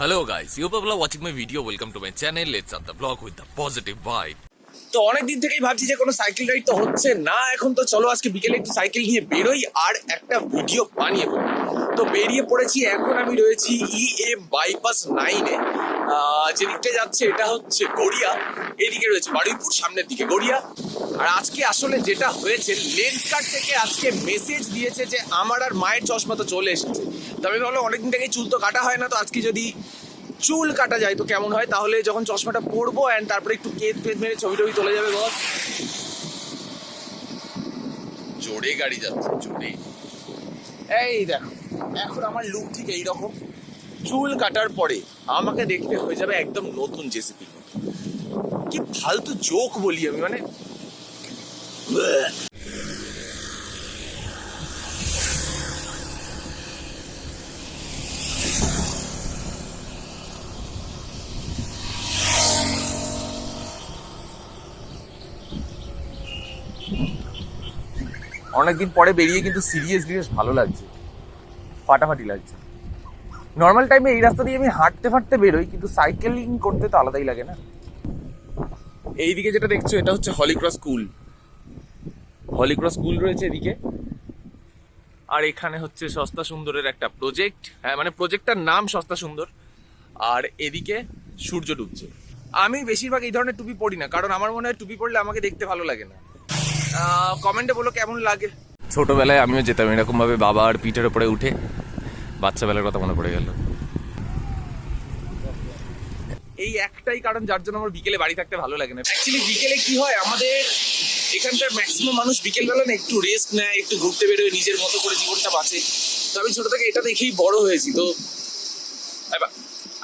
Hello guys, you people are watching my video. Welcome to my channel. Let's start the vlog with the positive vibe. তো অনেক দিন থেকেই ভাবছি যে কোনো সাইকেল রাইড তো হচ্ছে না এখন তো চলো আজকে বিকেলে একটু সাইকেল নিয়ে বেরোই আর একটা ভিডিও বানিয়ে। তো বেরিয়ে পড়েছি এখন আমি রয়েছি ই এম বাইপাস নাইনে যে দিকটা যাচ্ছে এটা হচ্ছে গড়িয়া এদিকে রয়েছে বারুইপুর সামনের দিকে গড়িয়া। আর আজকে আসলে যেটা হয়েছে লেন্স কার্ড থেকে আজকে মেসেজ দিয়েছে যে আমার আর মায়ের চশমা তো চলে এসেছে। তবে ভাবলাম অনেকদিন থেকেই চুল তো কাটা হয় না তো আজকে যদি চুল কাটা যায় তো কেমন হয়? তাহলে যখন চশমাটা পরবো অ্যান্ড তারপরে একটু কেদ ফেদ মেরে ছবি টবি তোলা যাবে বস। জোরে গাড়ি যাচ্ছে জোরে। এই দেখো। এখন আমার লুক ঠিক এইরকম। চুল কাটার পরে আমাকে দেখতে হয়ে যাবে একদম নতুন জেসিপি কি ফালতু জোক বলি আমি মানে অনেকদিন পরে বেরিয়ে কিন্তু সিরিয়াসলি বেশ ভালো লাগছে। ফাটাফাটি লাগছে। নর্মাল টাইমে এই রাস্তা দিয়ে আমি হাঁটতে ফাটতে বেরোই, কিন্তু সাইকেলিং করতে তো আলাদাই লাগে না। এইদিকে যেটা দেখছ, এটা হচ্ছে হলিক্রস স্কুল হলিক্রস স্কুল রয়েছে এদিকে। আর এখানে হচ্ছে সস্তা সুন্দরের একটা প্রজেক্ট হ্যাঁ মানে প্রজেক্টটার নাম সস্তা সুন্দর। আর এদিকে সূর্য ডুবছে। আমি বেশিরভাগ এই ধরনের টুপি পরি না, কারণ আমার মনে হয় টুপি পরলে আমাকে দেখতে ভালো লাগে না। কমেন্টে বলো কেমন লাগে। ছোটবেলায় আমিও যেতাম এরকম ভাবে বাবা আর পিঠের উপরে উঠে বাচ্চাবেলার কথা মনে পড়ে গেল। এই একটাই কারণ যার জন্য আমার বিকেলে বাড়ি থাকতে ভালো লাগে না। অ্যাকচুয়ালি বিকেলে কি হয়, আমাদের এখানকার ম্যাক্সিমাম মানুষ বিকেলবেলা না একটু রেস্ট নেয়, একটু ঘুরতে বেরোয়, নিজের মতো করে জীবনটা বাঁচে। তো আমি ছোট থেকে এটা দেখেই বড় হয়েছি, তো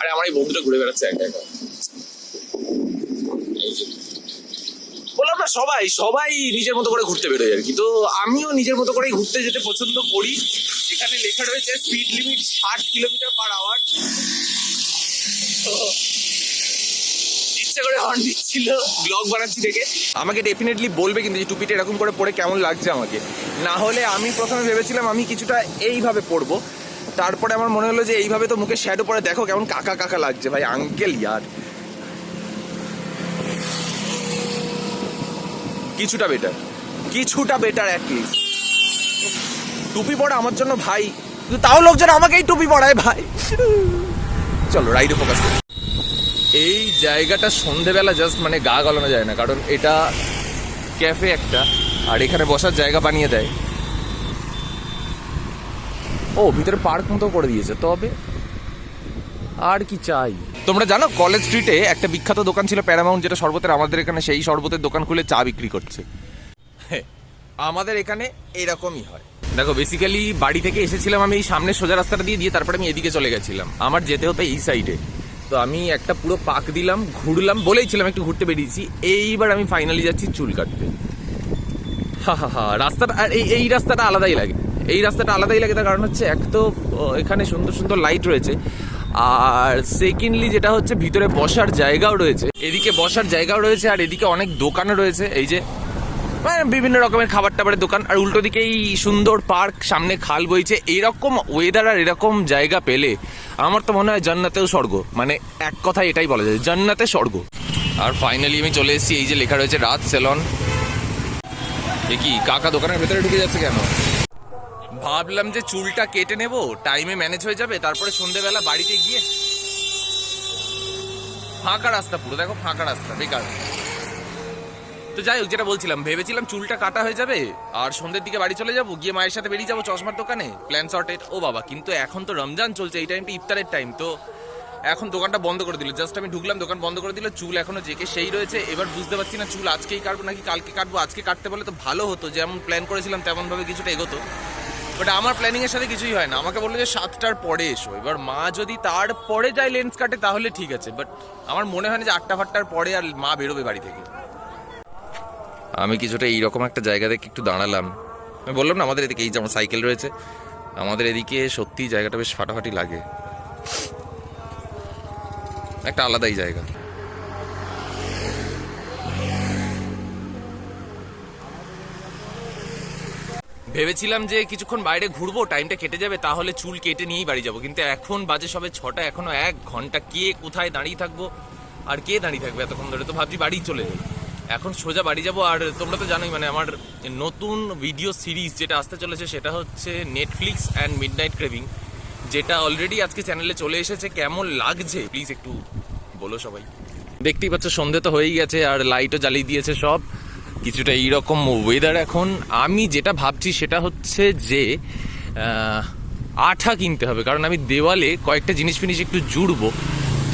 আরে আমার এই বন্ধুটা ঘুরে বেড়াচ্ছে একা একা না, সবাই সবাই নিজের মতো করে ঘুরতে বেরোয় আর কি। তো আমিও নিজের মতো করেই ঘুরতে যেতে পছন্দ করি। এখানে লেখা রয়েছে স্পিড লিমিট ষাট কিলোমিটার পার আওয়ার ইচ্ছা করে হর্ন দিচ্ছিল ব্লগ বানাচ্ছি দেখে। আমাকে ডেফিনেটলি বলবে কিন্তু যে, টুপিটা এরকম করে পরে কেমন লাগছে আমাকে। না হলে আমি প্রথমে ভেবেছিলাম আমি কিছুটা এইভাবে পরবো। তারপরে আমার মনে হলো যে, এইভাবে তো মুখে শ্যাডো পরে দেখো কেমন কাকা কাকা লাগছে। ভাই আঙ্কেল ইয়ার। কিছুটা বেটার কিছুটা বেটার অ্যাটলিস্ট টুপি পরা আমার জন্য ভাই। তাও লোকজন আমাকেই টুপি পরায় ভাই। চলো রাইডে ফোকাস এই জায়গাটা সন্ধেবেলা জাস্ট মানে গা গলানো যায় না, কারণ এটা ক্যাফে একটা, আর এখানে বসার জায়গা বানিয়ে দেয়। ও, ভিতরে পার্ক মতো করে দিয়েছে, তবে আর কি চাই? তোমরা জানো কলেজ স্ট্রিটে একটা বিখ্যাত দোকান ছিল প্যারামাউন্ট যেটা শরবতের আমাদের এখানে সেই শরবতের দোকান খুলে চা বিক্রি করছে। আমাদের এখানে এরকমই হয়। দেখো বেসিক্যালি বাড়ি থেকে এসেছিলাম আমি এই সামনে সোজা রাস্তাটা দিয়ে দিয়ে তারপরে আমি এদিকে চলে গেছিলাম। আমার যেতে হতো এই সাইডে তো আমি একটা পুরো পাক দিলাম ঘুরলাম বলেইছিলাম একটু ঘুরতে বেরিয়েছি। এইবার আমি ফাইনালি যাচ্ছি চুল কাটতে। হা হা হা রাস্তাটা আর এই এই রাস্তাটা আলাদাই লাগে। এই রাস্তাটা আলাদাই লাগে তার কারণ হচ্ছে এক তো এখানে সুন্দর সুন্দর লাইট রয়েছে। আর সেকেন্ডলি যেটা হচ্ছে ভিতরে বসার জায়গাও রয়েছে। এদিকে বসার জায়গাও রয়েছে আর এদিকে অনেক দোকানও রয়েছে। এই যে মানে বিভিন্ন রকমের খাবার টাবারের দোকান। আর উল্টো দিকে এই সুন্দর পার্ক সামনে খাল বইছে। এরকম ওয়েদার আর এরকম জায়গা পেলে আমার তো মনে হয় জান্নাতেও স্বর্গ। মানে এক কথায় এটাই বলা যায়, জান্নাতে স্বর্গ। আর ফাইনালি আমি চলে এসেছি, এই যে লেখা রয়েছে রাত সেলন। এ কি, কাকা দোকানের ভেতরে ঢুকে যাচ্ছে কেন? ভাবলাম যে চুলটা কেটে নেব টাইমে ম্যানেজ হয়ে যাবে, তারপরে সন্ধেবেলা বাড়িতে গিয়ে ফাঁকা রাস্তা পুরো, দেখো ফাঁকা রাস্তা, বেকার। তো যাই হোক, যেটা বলছিলাম, ভেবেছিলাম চুলটা কাটা হয়ে যাবে, আর সন্ধ্যের দিকে বাড়ি চলে যাব, গিয়ে মায়ের সাথে বেরিয়ে যাব চশমার দোকানে প্ল্যান সর্টেড ও বাবা, কিন্তু এখন তো রমজান চলছে, এই টাইমটা ইফতারের টাইম তো এখন দোকানটা বন্ধ করে দিল জাস্ট আমি ঢুকলাম, দোকান বন্ধ করে দিল, চুল এখনও জেকে সেই রয়েছে, এবার বুঝতে পারছি না চুল আজকেই কাটবো নাকি কালকে কাটবো, আজকে কাটতে বলে তো ভালো হতো, যেমন প্ল্যান করেছিলাম, তেমনভাবে কিছুটা এগোতো। বাট আমার প্ল্যানিং এর সাথে কিছুই হয় না। আমাকে বলল যে সাতটার পরে এসো। এবার মা যদি তার পরে যায় লেন্স কাটে, তাহলে ঠিক আছে। বাট আমার মনে হয় না যে আটটা ফাটটার পরে আর মা বেরোবে বাড়ি থেকে। আমি কিছুটা এইরকম একটা জায়গা থেকে একটু দাঁড়ালাম। আমি বললাম না, আমাদের এদিকে এই যেমন সাইকেল রয়েছে, আমাদের এদিকে সত্যি জায়গাটা বেশ ফাটাফাটি লাগে। একটা আলাদাই জায়গা। ভেবেছিলাম যে কিছুক্ষণ বাইরে ঘুরবো টাইমটা কেটে যাবে, তাহলে চুল কেটে নিয়েই বাড়ি যাব। কিন্তু এখন বাজে সবে ছটা, এখনও এক ঘণ্টা। কে কোথায় দাঁড়িয়ে থাকব আর কে দাঁড়িয়ে থাকবে এতক্ষণ ধরে? তো ভাবছি বাড়ি চলে যাই। এখন সোজা বাড়ি যাব আর তোমরা তো জানোই মানে আমার নতুন ভিডিও সিরিজ যেটা আসতে চলেছে সেটা হচ্ছে Netflix and midnight craving যেটা অলরেডি আজকে চ্যানেলে চলে এসেছে। কেমন লাগছে? প্লিজ একটু বলো সবাই। দেখতেই পাচ্ছ, সন্ধে তো হয়েই গেছে আর লাইটও জ্বালিয়ে দিয়েছে সব। কিছুটা এইরকম ওয়েদার এখন। আমি যেটা ভাবছি সেটা হচ্ছে যে আঠা কিনতে হবে, কারণ আমি দেওয়ালে কয়েকটা জিনিস ফিনিস একটু জুড়বো।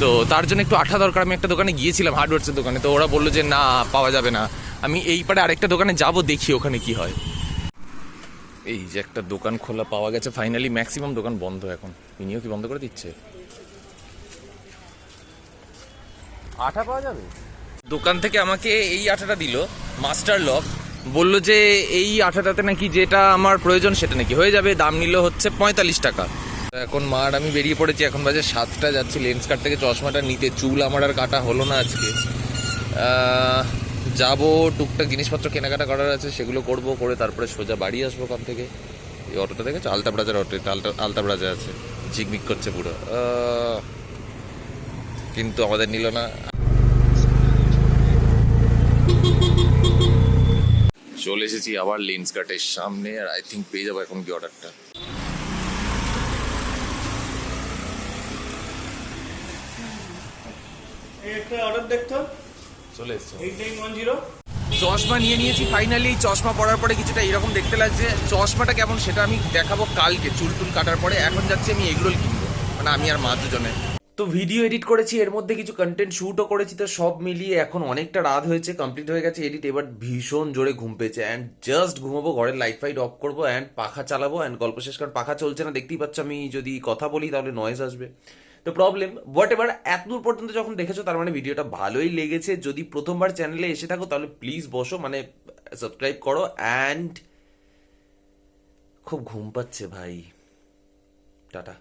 তো তার জন্য একটু আঠা দরকার। আমি একটা দোকানে গিয়েছিলাম হার্ডওয়ার্সের দোকানে, তো ওরা বলল যে, না, পাওয়া যাবে না। আমি এই পারে আরেকটা দোকানে যাব, দেখি ওখানে কি হয়। এই যে একটা দোকান খোলা পাওয়া গেছে ফাইনালি ম্যাক্সিমাম দোকান বন্ধ এখন। ইনিও কি বন্ধ করে দিচ্ছে? আঠা পাওয়া যাবে? দোকান থেকে আমাকে এই আঠাটা দিল, মাস্টার লক। বলল যে, এই আঠাটাতে নাকি যেটা আমার প্রয়োজন সেটা নাকি হয়ে যাবে। দাম নিল হচ্ছে পঁয়তাল্লিশ টাকা। এখন মার, আমি বেরিয়ে পড়েছি, এখন বাজে সাতটা, যাচ্ছি লেন্স কাট থেকে চশমাটা নিতে। চুল আমার আর কাটা হলো না আজকে। যাব, টুকটাক জিনিসপত্র কেনাকাটা করার আছে, সেগুলো করব, করে তারপরে সোজা বাড়ি আসব ওখান থেকে। এই অটোটা দেখেছ? আলতা ব্রাজার অটো আলতা আলতা ব্রাজা আছে। ঝিকমিক করছে পুরো। কিন্তু আমাদের নিল না। চলে এসেছি আবার লেন্স কাটের সামনে আর আই থিঙ্ক পেয়ে যাব এখন কি অর্ডারটা অর্ডার দেখতো চলে এসছে। এইট জিরো চশমা নিয়ে নিয়েছি ফাইনালি চশমা পরার পরে কিছুটা এরকম দেখতে লাগছে। চশমাটা কেমন সেটা আমি দেখাবো কালকে চুল টুল কাটার পরে। এখন যাচ্ছি আমি এগরোল কিনবো মানে আমি আর মা দুজনে। তো ভিডিও এডিট করেছি, এর মধ্যে কিছু কন্টেন্ট শ্যুটও করেছি, তো সব মিলিয়ে এখন অনেকটা রাত হয়েছে কমপ্লিট হয়ে গেছে এডিট এবার ভীষণ জোরে ঘুম পেয়েছে অ্যান্ড জাস্ট ঘুমাবো, ঘরের লাইট ফাইট অফ করব অ্যান্ড পাখা চালাবো অ্যান্ড গল্প শেষ কারণ পাখা চলছে না, দেখতেই পাচ্ছ আমি যদি কথা বলি তাহলে নয়েজ আসবে। তো প্রবলেম হোয়াট এবার এত দূর পর্যন্ত যখন দেখেছ, তার মানে ভিডিওটা ভালোই লেগেছে, যদি প্রথমবার চ্যানেলে এসে থাকো, তাহলে প্লিজ বসো মানে সাবস্ক্রাইব করো অ্যান্ড খুব ঘুম পাচ্ছে ভাই। টাটা।